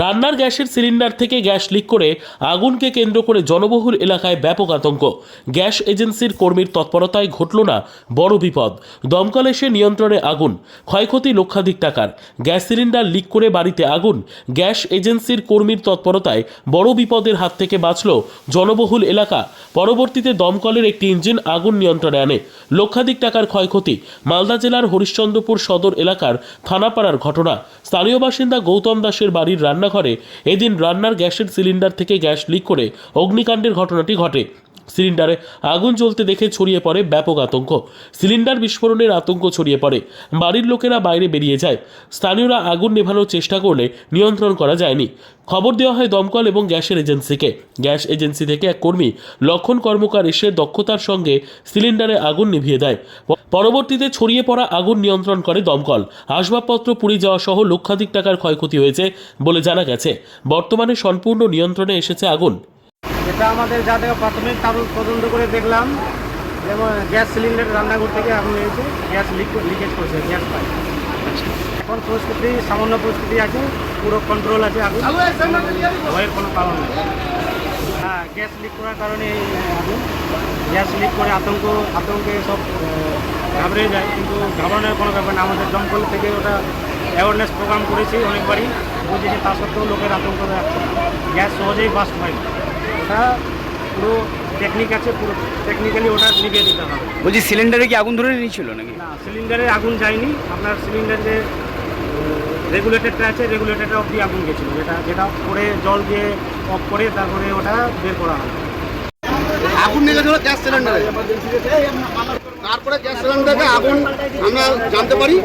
রান্নার গ্যাসের সিলিন্ডার থেকে গ্যাস লিক করে আগুনকে কেন্দ্র করে জনবহুল এলাকায় ব্যাপক আতঙ্ক। গ্যাস এজেন্সির কর্মীর তৎপরতায় ঘটল না, বড় বিপদ। দমকল এসে নিয়ন্ত্রণে আগুন, ক্ষয়ক্ষতি লক্ষাধিক টাকার। গ্যাস সিলিন্ডার লিক করে বাড়িতে আগুন, গ্যাস এজেন্সির কর্মীর তৎপরতায় বড় বিপদের হাত থেকে বাঁচল জনবহুল এলাকা। পরবর্তীতে দমকলের একটি ইঞ্জিন আগুন নিয়ন্ত্রণে আনে। লক্ষাধিক টাকার ক্ষয়ক্ষতি, মালদা জেলার হরিশ্চন্দ্রপুর সদর এলাকার থানাপাড়ার ঘটনা। স্থানীয় বাসিন্দা গৌতম দাসের বাড়ির রান্নাঘরে এদিন রান্নার গ্যাসের সিলিন্ডার থেকে গ্যাস লিক করে অগ্নিকাণ্ডের ঘটনাটি ঘটে। সিলিন্ডারে আগুন জ্বলতে দেখে ছড়িয়ে পড়ে ব্যাপক আতঙ্ক। সিলিন্ডার বিস্ফোরণের আতঙ্ক ছড়িয়ে পড়ে। বাড়ির লোকেরা বাইরে বেরিয়ে যায়। স্থানীয়রা আগুন নেভানোর চেষ্টা করলে নিয়ন্ত্রণ করা যায়নি। খবর দেওয়া হয় দমকল এবং গ্যাসের এজেন্সিকে। গ্যাস এজেন্সি থেকে এক কর্মী লক্ষণ কর্মকার এসে দক্ষতার সঙ্গে সিলিন্ডারে আগুন নিভিয়ে দেয়। পরবর্তীতে ছড়িয়ে পড়া আগুন নিয়ন্ত্রণ করে দমকল। আসবাবপত্র পুড়ে যাওয়া সহ লক্ষাধিক টাকার ক্ষয়ক্ষতি হয়েছে বলে জানা গেছে। বর্তমানে সম্পূর্ণ নিয়ন্ত্রণে এসেছে আগুন। এটা আমাদের যা থেকে প্রাথমিক তদন্ত করে দেখলাম। যেমন গ্যাস সিলিন্ডার রান্নাঘর থেকে আগুন হয়েছে গ্যাস লিক, লিকেজ করছে, গ্যাস পাই। এখন পরিস্থিতি, সামান্য পরিস্থিতি আছে, পুরো কন্ট্রোল আছে আগুন। ভয়ের কোনো কারণ নেই। হ্যাঁ গ্যাস লিক করার কারণে আগুন। গ্যাস লিক করে আতঙ্ক, আতঙ্কে সব ঘাবড়ে যায়, কিন্তু ঘাবড়ানোর কোনো ব্যাপার না। আমাদের দমকল থেকে ওটা অ্যাওয়ারনেস প্রোগ্রাম করেছি অনেকবারই। বুঝেছি তা সত্ত্বেও লোকের আতঙ্ক রাখছে গ্যাস সহজেই বাস্ট হয়। ওটা পুরো টেকনিক আছে পুরো টেকনিক্যালি ওটা নিভিয়ে দিতে হবে। বলছি সিলিন্ডারে কি আগুন ধরে নিয়েছিল নাকি? না সিলিন্ডারে আগুন যায়নি। আপনার সিলিন্ডার যে রেগুলেটরটা আছে রেগুলেটরটা অবধি আগুন গেছিল যেটা যেটা করে জল দিয়ে অফ করে তারপরে ওটা বের করা হয়। আগুন লেগেছিল গ্যাস সিলিন্ডারে। তারপরে গ্যাস সিলিন্ডারে আগুন আমরা জানতে পারি।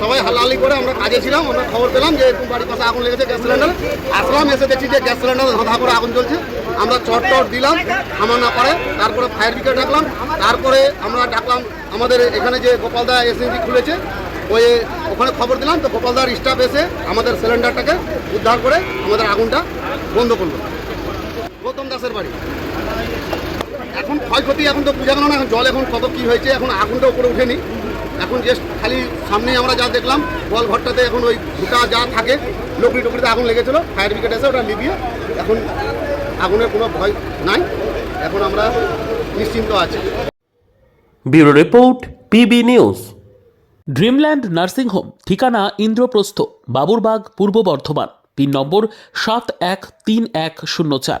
সবাই হালাহালি করে আমরা কাজে ছিলাম, আমরা খবর পেলাম যে বাড়ির পাশে আগুন লেগেছে গ্যাস সিলিন্ডারে। আসলাম, এসে দেখছি যে গ্যাস সিলিন্ডার ধাঁধা করে আগুন জ্বলছে। আমরা চট টট দিলাম, থামা না পারে তারপরে ফায়ার ব্রিগেড ডাকলাম। তারপরে আমরা ডাকলাম, আমাদের এখানে যে গোপালদা এসএনজি খুলেছে, ওই ওখানে খবর দিলাম। তো গোপালদার স্টাফ এসে আমাদের সিলিন্ডারটাকে উদ্ধার করে আমাদের আগুনটা বন্ধ করল। গৌতম দাসের বাড়ি। এখন ক্ষয়ক্ষতি এখন তো বোঝা গেল না এখন জল এখন কত কী হয়েছে এখন আগুনটা উপরে উঠেনি। এখন জাস্ট খালি সামনেই আমরা যা দেখলাম বল ঘরটাতে এখন ওই গোটা যা থাকে লকড়ি টুকরিতে আগুন লেগেছিল ফায়ার ব্রিগেড এসে ওটা লিভিয়ে এখন আগুনের কোনো ভয় নাই। এখন আমরা নিশ্চিন্ত আছি। Bureau report PB news. Dreamland nursing home ঠিকানা ইন্দ্রপ্রস্থ বাবুরবাগ পূর্ব বর্ধমান পিন নম্বর সাত এক তিন এক শূন্য চার।